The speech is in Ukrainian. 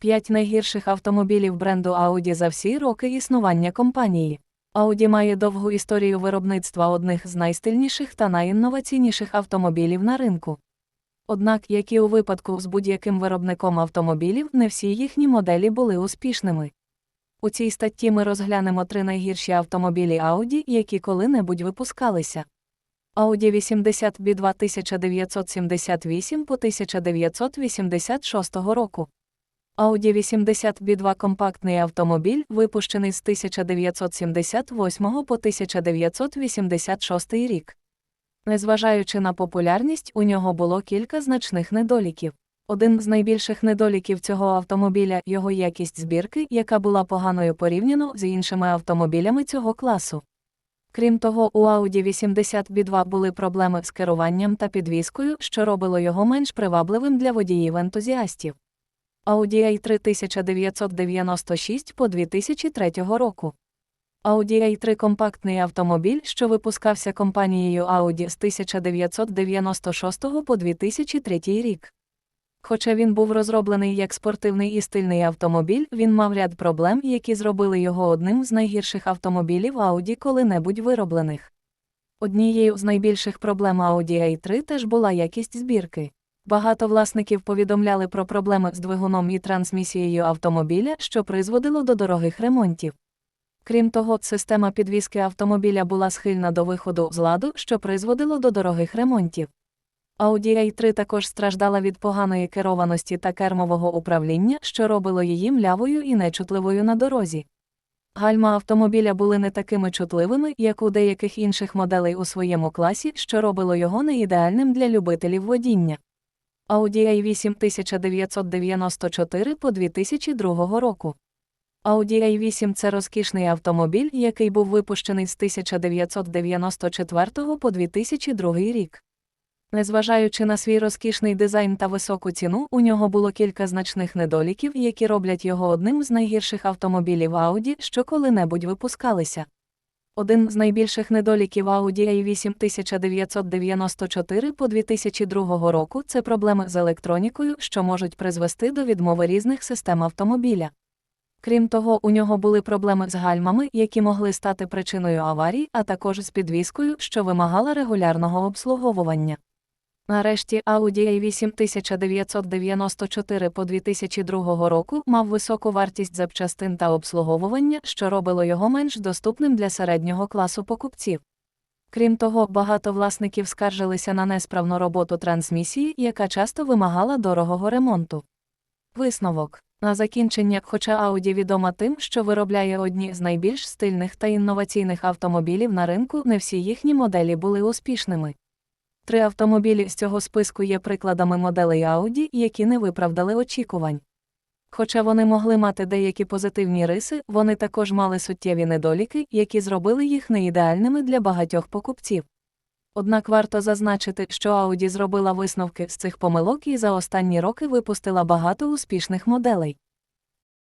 П'ять найгірших автомобілів бренду Audi за всі роки існування компанії. Audi має довгу історію виробництва одних з найстильніших та найінноваційніших автомобілів на ринку. Однак, як і у випадку з будь-яким виробником автомобілів, не всі їхні моделі були успішними. У цій статті ми розглянемо три найгірші автомобілі Audi, які коли-небудь випускалися. Audi 80 B 1978 по 1986 року. Audi 80 B2 компактний автомобіль, випущений з 1978 по 1986 рік. Незважаючи на популярність, у нього було кілька значних недоліків. Один з найбільших недоліків цього автомобіля його якість збірки, яка була поганою порівняно з іншими автомобілями цього класу. Крім того, у Audi 80 B2 були проблеми з керуванням та підвіскою, що робило його менш привабливим для водіїв-ентузіастів. Audi A3 1996 по 2003 року. Audi A3 компактний автомобіль, що випускався компанією Audi з 1996 по 2003 рік. Хоча він був розроблений як спортивний і стильний автомобіль, він мав ряд проблем, які зробили його одним з найгірших автомобілів Audi коли-небудь вироблених. Однією з найбільших проблем Audi A3 теж була якість збірки. Багато власників повідомляли про проблеми з двигуном і трансмісією автомобіля, що призводило до дорогих ремонтів. Крім того, система підвіски автомобіля була схильна до виходу з ладу, що призводило до дорогих ремонтів. Audi A3 також страждала від поганої керованості та кермового управління, що робило її млявою і нечутливою на дорозі. Гальма автомобіля були не такими чутливими, як у деяких інших моделей у своєму класі, що робило його не ідеальним для любителів водіння. Audi A8 1994 по 2002 року. Audi A8 – це розкішний автомобіль, який був випущений з 1994 по 2002 рік. Незважаючи на свій розкішний дизайн та високу ціну, у нього було кілька значних недоліків, які роблять його одним з найгірших автомобілів Audi, що коли-небудь випускалися. Один з найбільших недоліків Audi A8 1994 по 2002 року це проблеми з електронікою, що можуть призвести до відмови різних систем автомобіля. Крім того, у нього були проблеми з гальмами, які могли стати причиною аварій, а також з підвіскою, що вимагала регулярного обслуговування. Нарешті Audi A8 1994 по 2002 року мав високу вартість запчастин та обслуговування, що робило його менш доступним для середнього класу покупців. Крім того, багато власників скаржилися на несправну роботу трансмісії, яка часто вимагала дорогого ремонту. Висновок на закінчення, хоча Audi відома тим, що виробляє одні з найбільш стильних та інноваційних автомобілів на ринку, не всі їхні моделі були успішними. Три автомобілі з цього списку є прикладами моделей Audi, які не виправдали очікувань. Хоча вони могли мати деякі позитивні риси, вони також мали суттєві недоліки, які зробили їх неідеальними для багатьох покупців. Однак варто зазначити, що Audi зробила висновки з цих помилок і за останні роки випустила багато успішних моделей.